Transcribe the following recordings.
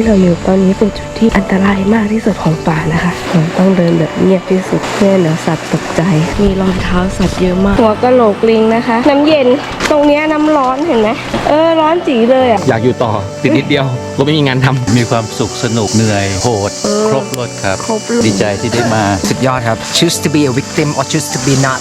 ที่เราอยู่ตอนนี้เป็นจุดที่อันตรายมากที่สุดของป่านะคะเราต้องเดินแบบเงียบที่สุดเพื่อเดี๋ยวสัตว์ตกใจ มีรองเท้าสัตว์เยอะมาก หัวกะโหลกลิงนะคะ น้ำเย็นตรงเนี้ยน้ำร้อนเห็นไหมเออร้อนจีเลยอะอยากอยู่ต่อติดนิดเดียวก็ไม่มีงานทำมีความสุขสนุกเหนื่อยโหด เออ ครบรถครับ ครบรส ดีใจที่ได้มา สุดยอดครับ choose to be a victim or choose to be not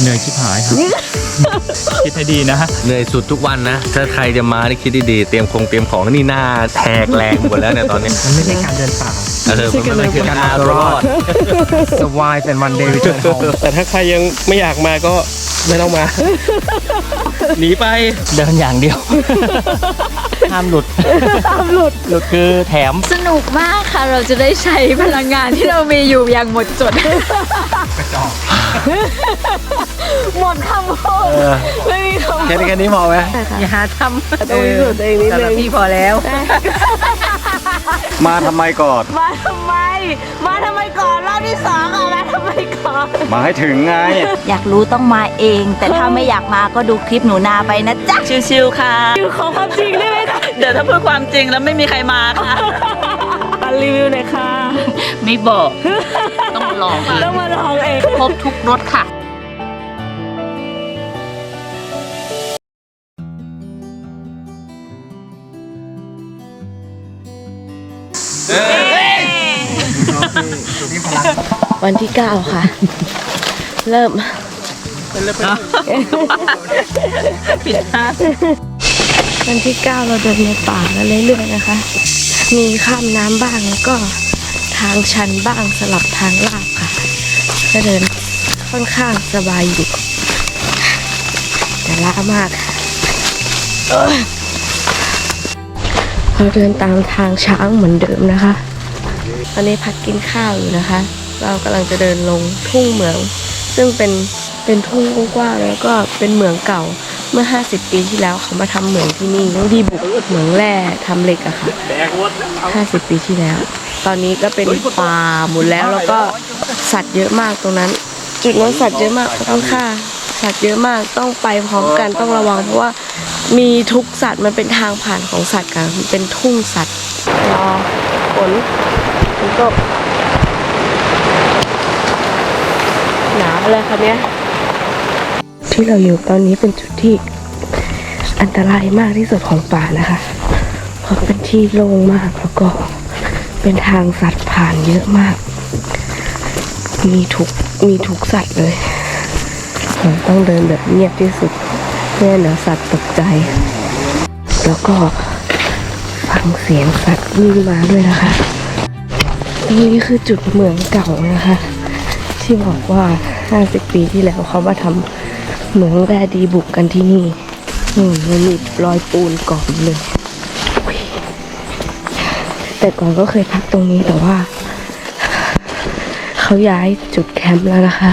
เหนื่อยชิบหายครับคิดให้ดีนะเหนื่อยสุดทุกวันนะ ถ้าใครจะมานี่คิดดีๆเตรียมคงเตรียมของนี่หน้าแทกแรงหมดแล้วเนี่ยตอนนี้มันไม่ใช่การเดินป่าเออมันมันคือการเอาตัวรอด survive and one day return home แต่ถ้าใครยังไม่อยากมาก็ไม่ต้องมา หนีไปเดินอย่างเดียวห้ามหลุดห้ามหลุด หลุดคือแถม สนุกมากค่ะ เราจะได้ใช้พลังงานที่เรามีอยู่อย่างหมดจด หมดคำพูดไม่มีคำแค่นี้แค่นี้พอไหมอย่าหาทำต้องพิสูจน์ตัวเองนิดนึงพี่พอแล้ว มาทำไมก่อนมาทำไม มาทำไมก่อนรอบที่สองอะมาทำไมก่อน มาให้ถึงไง อยากรู้ต้องมาเอง แต่ถ้าไม่อยากมาก็ดูคลิปหนูนาไปนะจ๊ะชิวๆค่ะอยู่ขอความจริงได้ไหมคะเดี๋ยวถ้าพูดความจริงแล้วไม่มีใครมาค่ะมารีวิวหน่อยค่ะ ไม่บอก ต้องมาลองค่ะต้องมาลองเองครบทุกรสค่ะ วันที่9ค่ะ เริ่ม ผิดพลาดวันที่9เราเดินในป่ากันเรื่อยๆนะคะ มีข้ามน้ำบ้างแล้วก็ ทางชันบ้างสลับทางลาบค่ะก็เดินค่อนข้างสบายอยู่แต่ล้ามากเราเดินตามทางช้างเหมือนเดิมนะคะตอนนี้พักกินข้าวอยู่นะคะ เรากำลังจะเดินลงทุ่งเหมือง ซึ่งเป็นเป็นทุ่งกว้างแล้วก็เป็นเหมืองเก่าเมื่อ 50 ปีที่แล้วเขามาทำเหมืองที่นี่ดีบุกเหมืองแร่ทำเหล็กอะค่ะ 50 ปีที่แล้ว ตอนนี้ก็เป็นป่าหมดแล้วแล้วก็สัตว์เยอะมากตรงนั้น จุดนั้นสัตว์เยอะมากต้องฆ่าสัตว์เยอะมากต้องไปพร้อมกันต้องระวังเพราะว่ามีทุกสัตว์มันเป็นทางผ่านของสัตว์กันมันเป็นทุ่งสัตว์รอฝนฝนตกหนาวเลยค่ะเนี้ยที่เราอยู่ตอนนี้เป็นจุดที่อันตรายมากที่สุดของป่านะคะ เพราะเป็นที่โล่งมากแล้วก็ เป็นทางสัตว์ผ่านเยอะมาก มีทุกมีทุกสัตว์เลยเราต้องเดินแบบเงียบที่สุดเพื่อเดี๋ยวสัตว์ตกใจ แล้วก็ฟังเสียงสัตว์วิ่งมาด้วยนะคะนี่คือจุดเหมืองเก่านะคะ ที่บอกว่า 50 ปีที่แล้วเขามาทำเหมืองแร่ดีบุกกันที่นี่อืมมันมีรอยปูนกาะอยู่เลย แต่ก่อนก็เคยพักตรงนี้แต่ว่า เขาย้ายจุดแคมป์แล้วนะคะ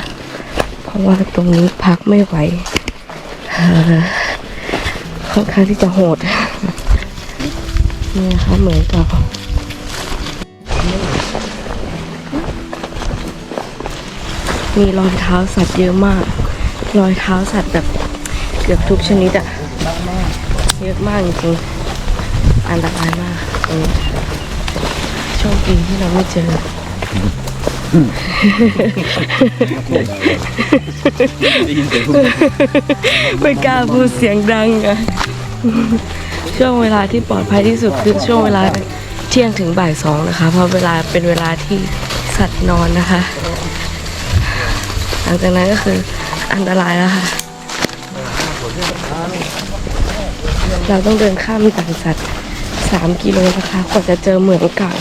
เพราะว่าตรงนี้พักไม่ไหวค่อนข้างที่จะโหดนี่นะคะเหมือนก่ามีรอยเท้าสัตว์เยอะมาก รอยเท้าสัตว์แบบเกือบทุกชนิดอะเยอะมากจริงอันตรายมากตรงนี้ ชคดีที่เราไม่เจอไม่กล้าพูดเสียงดังอะช่วงเวลาที่ปลอดภัยที่สุดคือช่วงเวลาเที่ยงถึงบ่ายสองนะคะ เพราะเวลาเป็นเวลาที่สัตว์นอนนะคะ หลังจากนั้นก็คืออันตรายแล้วค่ะ เราต้องเดินข้ามด่านสัตว์สามกิโลนะคะกว่าจะเจอเหมืองเก่า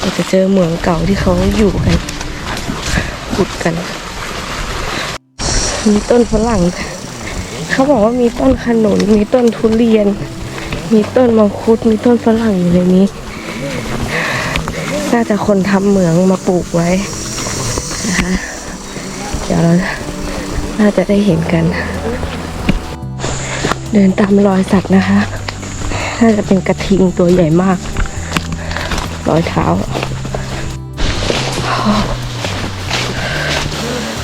กว่าจะเจอเหมืองเก่าที่เขาอยู่กันขุดกัน มีต้นฝรั่ง เขาบอกว่ามีต้นขนุน มีต้นทุเรียน มีต้นมังคุด มีต้นฝรั่งอยู่ในนี้ น่าจะคนทำเหมืองมาปลูกไว้นะคะเดี๋ยวเราน่าจะได้เห็นกัน เดินตามรอยสัตว์นะคะ น่าจะเป็นกระทิงตัวใหญ่มาก รอยเท้า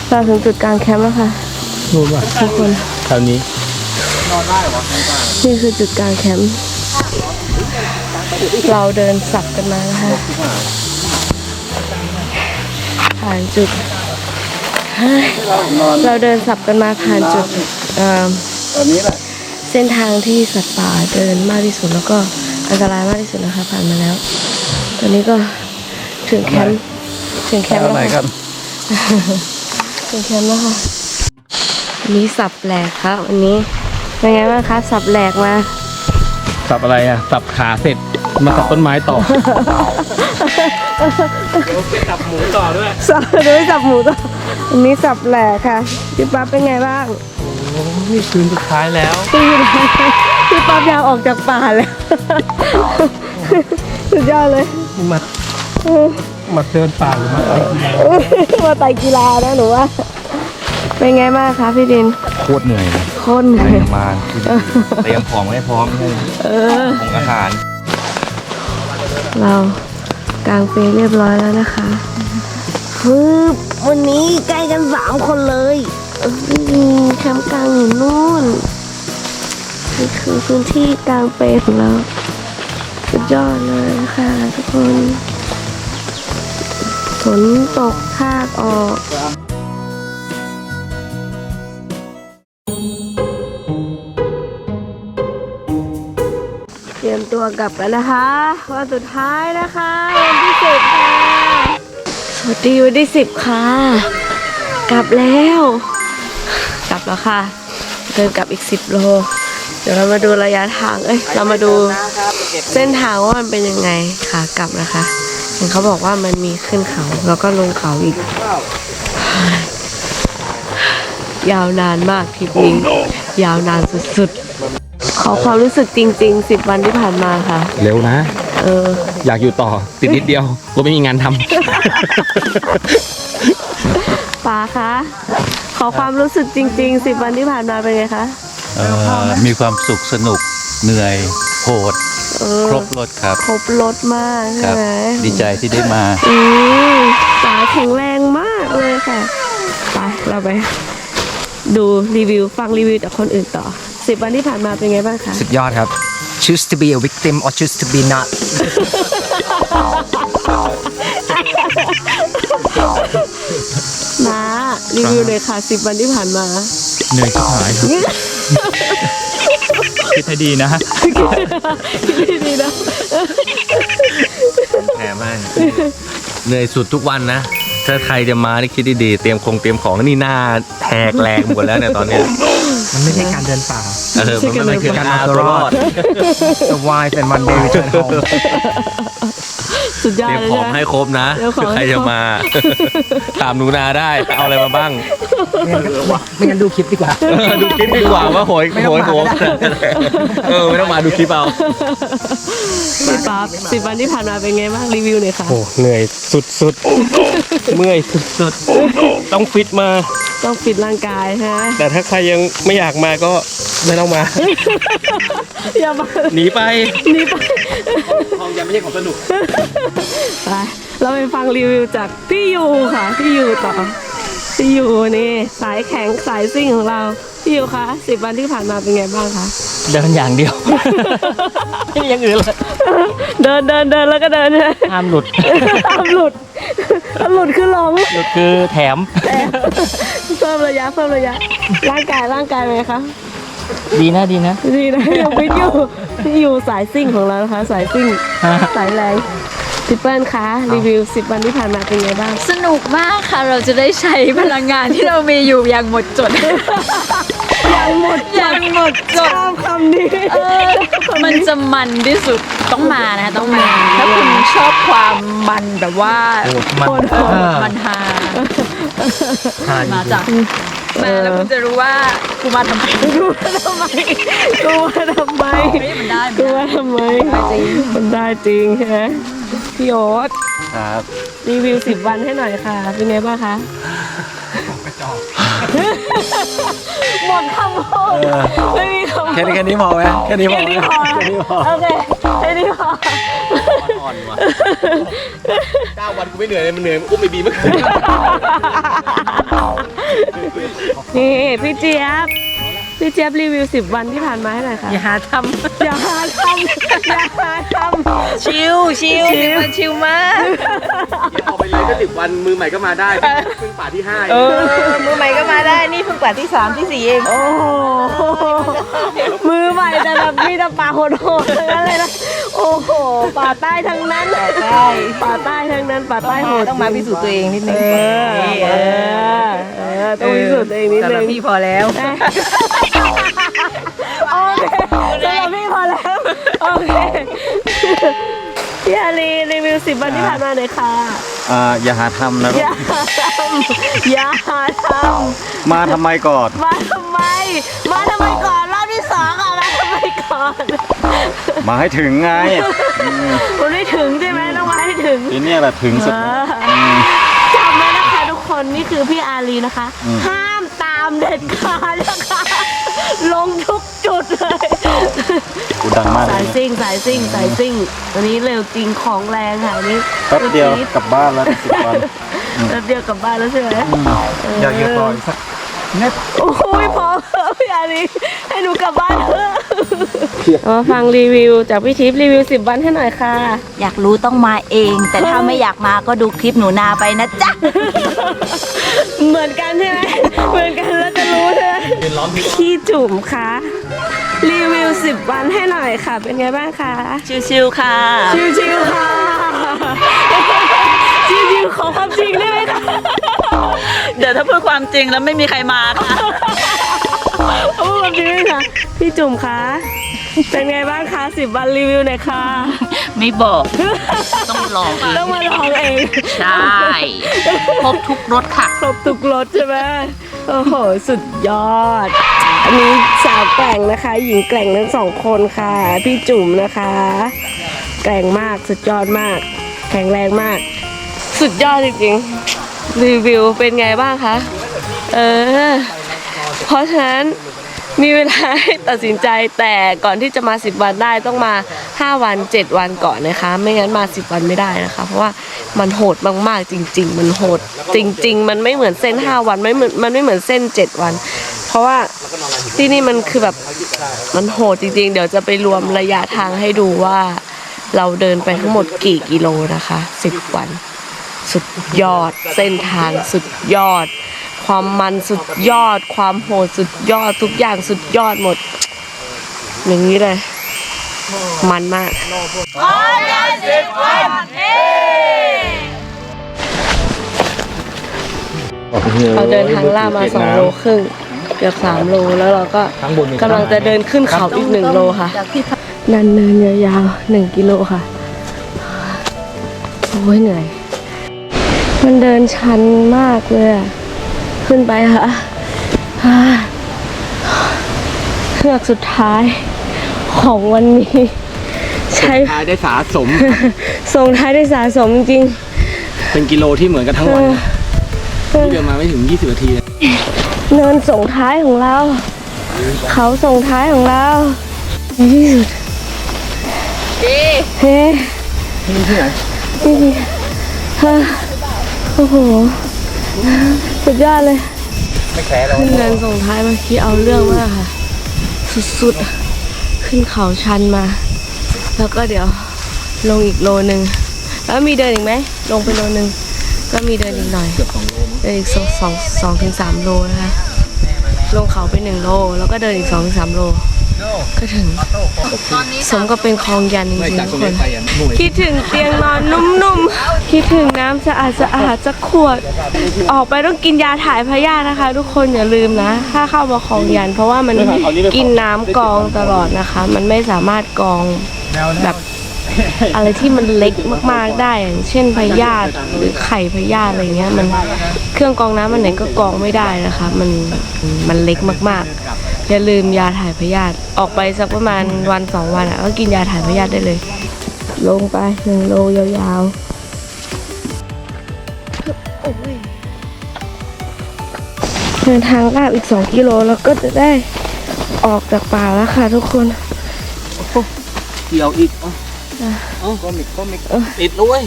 เราถึงจุดกลางแคมป์แล้วค่ะรู้ป่ะทุกคนแถวนี้ นี่คือจุดกลางแคมป์เราเดินสับกันมานะคะผ่านจุดเฮ้ยเราเดินสับกันมาผ่านจุดเอ่อเส้นทางที่สัตว์ป่าเดินมากที่สุดแล้วก็อันตรายมากที่สุดนะคะผ่านมาแล้วต อนนี้ก็ถึงแคมป์ถึงแคมป์แล้วค่ะถึงแคมป์แล้วค่ะวันนี้สับแหลกครับวันนี้เป็นไงบ้างคะสับแหลกมาสับอะไรอะสับขาเสร็จมาสับต้นไม้ต่อสับด้วยสับหมูต่ออันนี้สับแหลกค่ะพี่ป๊าบเป็นไงบ้างนี่คืนสุดท้ายแล้วพี่พี่ป๊าบอยากออกจากป่าแล้ว สุดยอดเลยมามาเดินป่าหรือมาอะไรกินอะไรมาไต่กีฬานะหนูว่าเป็นไงบ้างคะพี่ดิน โคตรเหนื่อยเลยโคนเหนื่อย มาเตรียมของไว้ให้พร้อมเลยเออของอาหาร เรากางเปรย์เรียบร้อยแล้วนะคะฮึบวันนี้ใกล้กันสามคนเลยอืมแคมป์กลางอยู่นู่นนี่คือพื้นที่กลางเปรย์ของเราสุด ยอดเลยค่ะทุกคนฝนตกทากออกเตรียมตัวกลับกันนะคะวันสุดท้ายนะคะวันที่สิบค่ะสวัสดีวันที่สิบค่ะ กลับแล้ว กลับแล้วค่ะ เดินกลับอีกสิบโล เดี๋ยวเรามาดูระยะทาง เอ้ย เรามาดู เส้นทางว่ามันเป็นยังไงค่ะกลับนะคะ เห็นเขาบอกว่ามันมีขึ้นเขาแล้วก็ลงเขาอีก ยาวนานมากทริปนี้ ยาวนานสุดๆ ขอความรู้สึกจริงๆสิบวันที่ผ่านมาค่ะ เร็วนะ เออ อยากอยู่ต่อติดนิดเดียวก็ไม่มีงานทำป๋าคะ ขอความรู้สึกจริงๆสิบวันที่ผ่านมาเป็นไงคะ เอ่อมีความสุขสนุกเหนื่อยโหด เออครบรถครับ ครบรถมากคใช่รับไหมดีใจที่ได้มา อืมป๋าแข็งแรงมากเลยค่ะ ไป เราไป ดูรีวิวฟังรีวิวจากคนอื่นต่อสิบวันที่ผ่านมาเป็นไงบ้างคะ สุดยอดครับ choose to be a victim or choose to be not มารีวิวเลยค่ะสิบวันที่ผ่านมา เหนื่อยชิบหายครับ คิดให้ดีนะดีๆนะแพ้มากเหนื่อยสุดทุกวันนะ ถ้าใครจะมานี่คิดดีๆ เตรียมคงเตรียมของนี่หน้าแหกแรงหมดแล้วเนี่ยตอนเนี้ยมันไม่ใช่การเดินป่า เออมันไม่คือการเอาตัวรอด survive and one day return home สุดยอเตดรียมเลยของนะให้ครบนะเตรียมของคือใครให้จะครบมาตามหนูนาได้ เอาอะไรมาบ้าง ไม่งั้นดูคลิปดีกว่า ดูคลิปดีกว่าว่าโหยไม่ต้โหองยมาโหมก็ได้เออไม่ต้องมาดูคลิปเอาพี่ป๊าบสิบวันที่ผ่านมาเป็นไงบ้างรีวิวหน่อยค่ะโอ้เหนื่อยสุดๆเมื่อยสุดๆต้องฟิตมา ต้องฟิตร่างกายฮะแต่ถ้าใครยังไม่อยากมาก็ ไม่ต้องมา อย่ามาหนีไป หนีไปห้องยังไม่ใช่ของสนุก ไป เราไปฟังรีวิวจากพี่ยูค่ะพี่ยูต่อพี่ยูนี่สายแข็งสายซิ่งของเราพี่ยูคะสิบวันที่ผ่านมาเป็นไงบ้างคะเดินอย่างเดียว ไม่มีอย่างอื่นเลย เดินเดินเดินแล้วก็เดินนะห้ามหลุดตามหลุดถ้าหลุดคือหลงหลุดคือแถม เพิ่มระยะเพิ่มระยะ ร่างกายร่างกายเป็นไงคะ ดีนะดีนะ ดีนะยังฟิตอยู่พี่ยูสายซิ่งของเรานะคะ สายซิ่งสายแรงพี่เปิ้ลคะรีวิวสิบวันที่ผ่านมาเป็นไงบ้าง สนุกมากค่ะเราจะได้ใช้พลังงานที่เรามีอยู่อย่างหมดจด ยังหมดอย่างหมดจด ชอบคำนี้เออมันจะมันที่สุดต้องมานะคะต้องมา ถ้าคุณชอบความมันแบบว่ามันเออมันฮามาจ้ะ มาแล้วคุณจะรู้ว่ากูมาทำไมกูมาทำไมกูมาทำไมเฮ้ยมันได้กูมาทำไมมันได้จริงใช่ไหมพี่โอ๊ตครับรีวิวสิบวันให้หน่อยค่ะ เป็นไงบ้างคะหมดคำพูดไม่มีคำแค่นี้แค่นี้พอไหมแค่นี้พอแค่ไหมนี้พอแค่นี้พอโอเคแค่นี้พอเก้าวันกูไม่เหนื่อยเลยมันเหนื่อยมันอุ้มไปบีเมื่อคืน นี่พี่เจี๊ยบ พี่เจี๊ยบรีวิวสิบวันที่ผ่านมาให้หน่อยค่ะอย่าหาทอย่าหาทำอย่าหาทำชิวชิวมันชิวมากเอาไปเลยก็สิบวันมือใหม่ก็มาได้เพิ่งป่าที่ห้าเออมือใหม่ก็มาได้นี่เพิ่งกว่าที่สามที่สี่เองำโอ้โหมือใหม่แต่แบบมีแต่ป่าโหดๆทั้งนั้นเลยนะโอ้โหป่าใต้ทั้งนั้นป่าใต้ป่าใต้ทั้งนั้นป่าใต้โหดต้องมาพิสูจน์ตัวเองนิดนึงเออเออเออต้องพิสูจน์ตัวเองนิดสำหนึรับงพี่พอแล้ว โอเคสำหรับพี่พอแล้ว โอเคพี่อารีรีวิวสิบวันที่ผ่านมาหน่อยค่ะ อ่าอย่าหาทำนะอย่าทำอย่าทมาทำไมก่อนำมาทำไม มาทำไมก่อนรอบที่สองอะมาทำไมก่อนมาให้ถึงไงมันไม่ถึงใช่ไหมต้องมาให้ถึง ทีเนี้ยแหละถึงสุดเออจำไว้นะคะทุกคนนี่คือพี่อารีนะคะห้ามตามเด็ดขาดนะคะ ลงทุกจุดเลย กูดังมากเลสายยซิ่งสายซิ่งสายซิ่งวันนี้เร็วจริงของแรงค่ะอันนี้แป๊บเดียวกลับบ้านแล้วสิบวัน แป๊บเดียวกลับบ้านแล้วใช่ไหม อยากอยู่ต่ออีกสัก โอ้ยพอเถอะพี่อารีให้หนูกลับบ้านเถอะมาฟังรีวิวจากพี่ทิพย์รีวิวสิบวันให้หน่อยค่ะ อยากรู้ต้องมาเอง แต่ถ้าไม่อยากมาก็ดูคลิปหนูนาไปนะจ๊ะ เหมือนกันใช่ไหมเหมือนกันแล้วจะรู้ใช่ไหมพี่จุ๋มคะรีวิวสิบวันให้หน่อยค่ะ เป็นไงบ้างคะชิวๆค่ะ ชิวๆค่ะ ชิวๆขอความจริงได้ไหมคะ เดี๋ยวถ้าพูดความจริงแล้วไม่มีใครมาค่ะ โอ้ความจริงเลยค่ะ พี่จุ๋มคะ เป็นไงบ้างคะสิบวันรีวิวหน่อยค่ะ ไม่บอก ต้องลองอีกต้องมาลองเอง ใช่ ครบทุกรสค่ะ ครบทุกรสใช่ไหมโอ้โห สุดยอด อันนี้สาวแกร่งนะคะ หญิงแกร่งทั้งสองคนค่ะ พี่จุ๋มนะคะ แกร่งมาก สุดยอดมาก แข็งแรงมาก สุดยอดจริงๆ รีวิวเป็นไงบ้างคะ เออ เพราะฉะนั้นมีเวลาให้ตัดสินใจแต่ก่อนที่จะมา 10 วันได้ต้องมา 5 วัน 7 วันก่อนนะคะ ไม่งั้นมา 10 วันไม่ได้นะคะ เพราะว่ามันโหดมากๆจริง ๆ มันโหด จริง ๆ มันไม่เหมือนเส้น 5 วันไม่เหมือนมันไม่เหมือนเส้น 7 วัน เพราะว่าที่นี่มันคือแบบมันโหดจริง ๆ เดี๋ยวจะไปรวมระยะทางให้ดูว่า เราเดินไปทั้งหมดกี่กิโลนะคะ 10 วัน สุดยอด เส้นทางสุดยอด ความมันสุดยอด ความโหดสุดยอดทุกอย่างสุดยอดหมด อย่างนี้เลย มันมากเราเดินทางล่ามาสองโลครึ่งเกือบสามโลแล้วเราก็กำลังจะเดินขึ้นเขาอีกหนึ่งโลค่ะนันเนินยาวๆหนึ่งกิโลค่ะ โอ้ยเหนื่อย มันเดินชันมากเลยอะขึ้นไปค่ะฮ่าเฮือกสุดท้ายของวันนี้ใช้ท้ายได้สาสม ส่งท้ายได้สะสมจริง เป็นกิโลที่เหมือนกันทั้งวันที่เดินมาไม่ถึง 20นาทีเนินส่งท้ายของเรา เขาส่งท้ายของเราในที่สุดเฮ้นี่ที่ไหนนี่เฮ้อ โอ้โห สุดยอดเลยขึ้นเนินส่งท้ายเมื่อกี้เอาเรื่องมากค่ะ สุดๆ ขึ้นเขาชันมา แล้วก็เดี๋ยวลงอีกโลนึงแล้วมีเดินอีกไหม ลงไปโลนึงก็มีเดินอีกหน่อยเดินอีกสองสองสองถึงสามโลนะคะ ลงเขาไปหนึ่งโล แล้วก็เดินอีกสองถึงสามโล ก็ถึง สมกับเป็นคลองยันจริงๆทุกคน คิดถึงเตียงนอนนุ่มๆ คิดถึงน้ำสะอาดสะอาดๆสักขวด ออกไปต้องกินยาถ่ายพยาธินะคะ ทุกคนอย่าลืมนะ ถ้าเข้ามาคลองยัน เพราะว่ามันกินน้ำกรองตลอดนะคะ มันไม่สามารถกรองแบบอะไรที่มันเล็กมากๆได้อย่างเช่นพยาธิหรือไข่พยาธิอะไรเงี้ยมันเครื่องกรองน้ำมันไหนก็กรองไม่ได้นะคะ มันมันเล็กมากๆ อย่าลืมยาถ่ายพยาธิออกไปสักประมาณวันสองวันอะก็กินยาถ่ายพยาธิได้เลย ลงไปหนึ่งโลยาวๆโอ้ยเดินทางลาบอีกสองกิโลแล้วก็จะได้ออกจากป่าแล้วค่ะทุกคนเกี่ยวอีกเอ้าเอ้าก็มิกก็มิกติดด้วย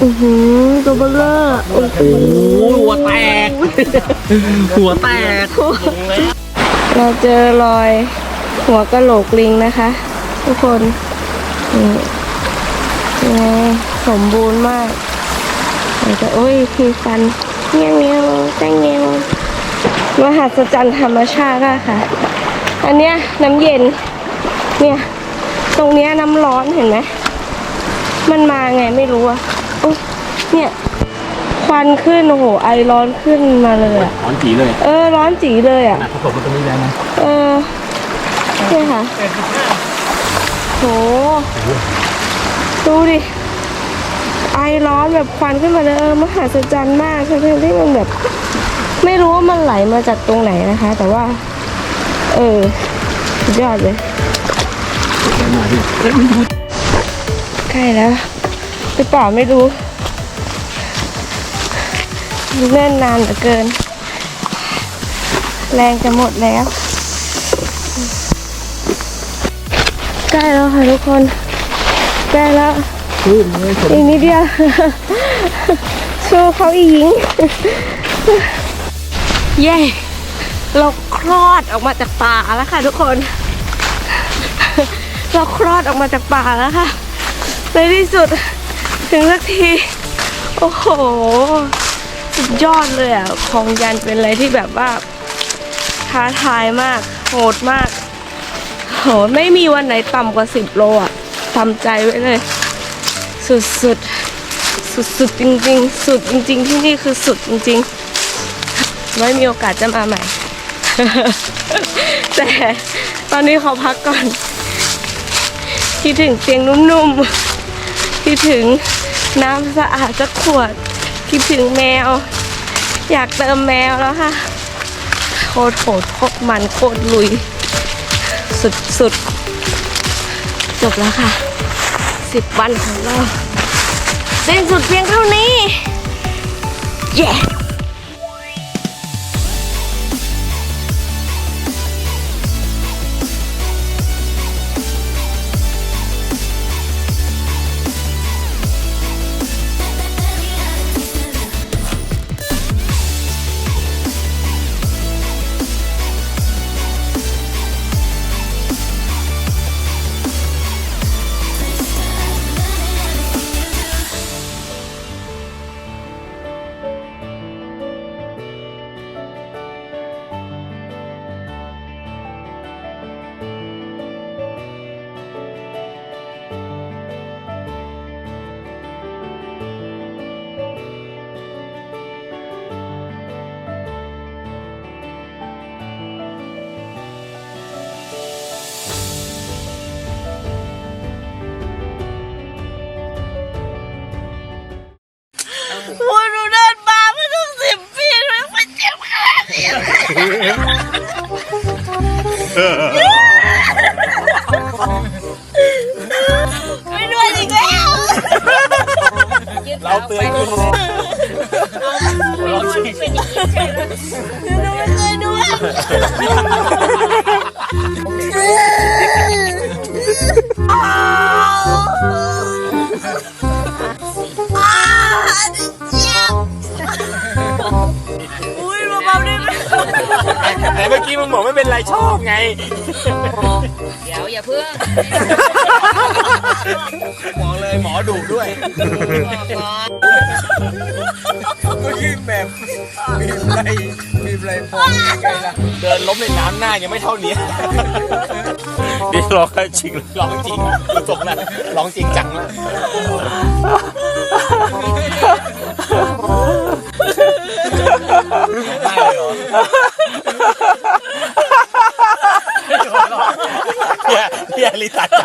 อือหือตัวเบลเลอร์โอ้โหหัวแตก หัวแตกเราเจอรอยหัวกระโหลกลิงนะคะ ทุกคนนี่สมบูรณ์มากเราจะโอ้ยมีฟันเงี้ยวเงี้ยวแจ้งเงี้ยวมหัศจรรย์ธรรมชาติค่ะ อันเนี้ยน้ำเย็น เนี่ยตรงเนี้ยน้ำร้อนเห็นไหมมันมาไงไม่รู้อะเนี่ย ควันขึ้นโอ้โหไอร้อนขึ้นมาเลยอะร้อนจีเลยเออร้อนจีเลยอะผสมกันตรงนี้แล้วนะเออเนี่ยค่ะโหดูดิไอร้อนแบบควันขึ้นมาเลยเออมหัศจรรย์มากทั้งๆที่มันแบบ ไม่รู้ว่ามันไหลมาจากตรงไหนนะคะ แต่ว่า เออสุดยอดเลยใกล้แล้วหรือเปล่าไม่รู้ เล่นนานเหลือเกิน แรงจะหมดแล้ว ใกล้แล้วค่ะทุกคน ใกล้แล้วอีกนิดเดียวชูเขาอีหญิง เย้เราคลอดออกมาจากป่าแล้วค่ะทุกคน เราคลอดออกมาจากป่าแล้วค่ะ ในที่สุด ถึงสักที โอ้โห สุดยอดเลยอะของยันเป็นอะไรที่แบบว่าท้าทายมากโหดมากโหไม่มีวันไหนต่ำกว่าสิบโลอะทำใจไว้เลย สุดสุดสุดสุดจริง ๆ สุดจริง ๆ ที่นี่คือสุดจริงๆ ไม่มีโอกาสจะมาใหม่ แต่ตอนนี้ขอพักก่อน คิดถึงเตียงนุ่มๆ คิดถึงน้ำสะอาดสักขวด คิดถึงแมว อยากเติมแมวแล้วค่ะ โคตรโหดโคตรมันโคตรลุย สุดสุดจบแล้วค่ะ สิบวันของเราสิ้นสุดเพียงเท่านี้ เย้ ไม่ด้วยอีกแล้วเราเตือนคุณหนูไม่เคยด้วย กี้มึงบอกไม่เป็นไรชอบไง เดี๋ยวอย่าเพิ่งหมอเลยหมอดุด้วยก็ยืนแบบมีอะไรมีอะไรพอไงล่ะเดินล้มในน้ำหน้ายังไม่เท่านี้นี่ร้องจริงร้องจริงดูตกนะร้องจริงจังนะได้เลยเหรอ เพียเพียลิตาใจ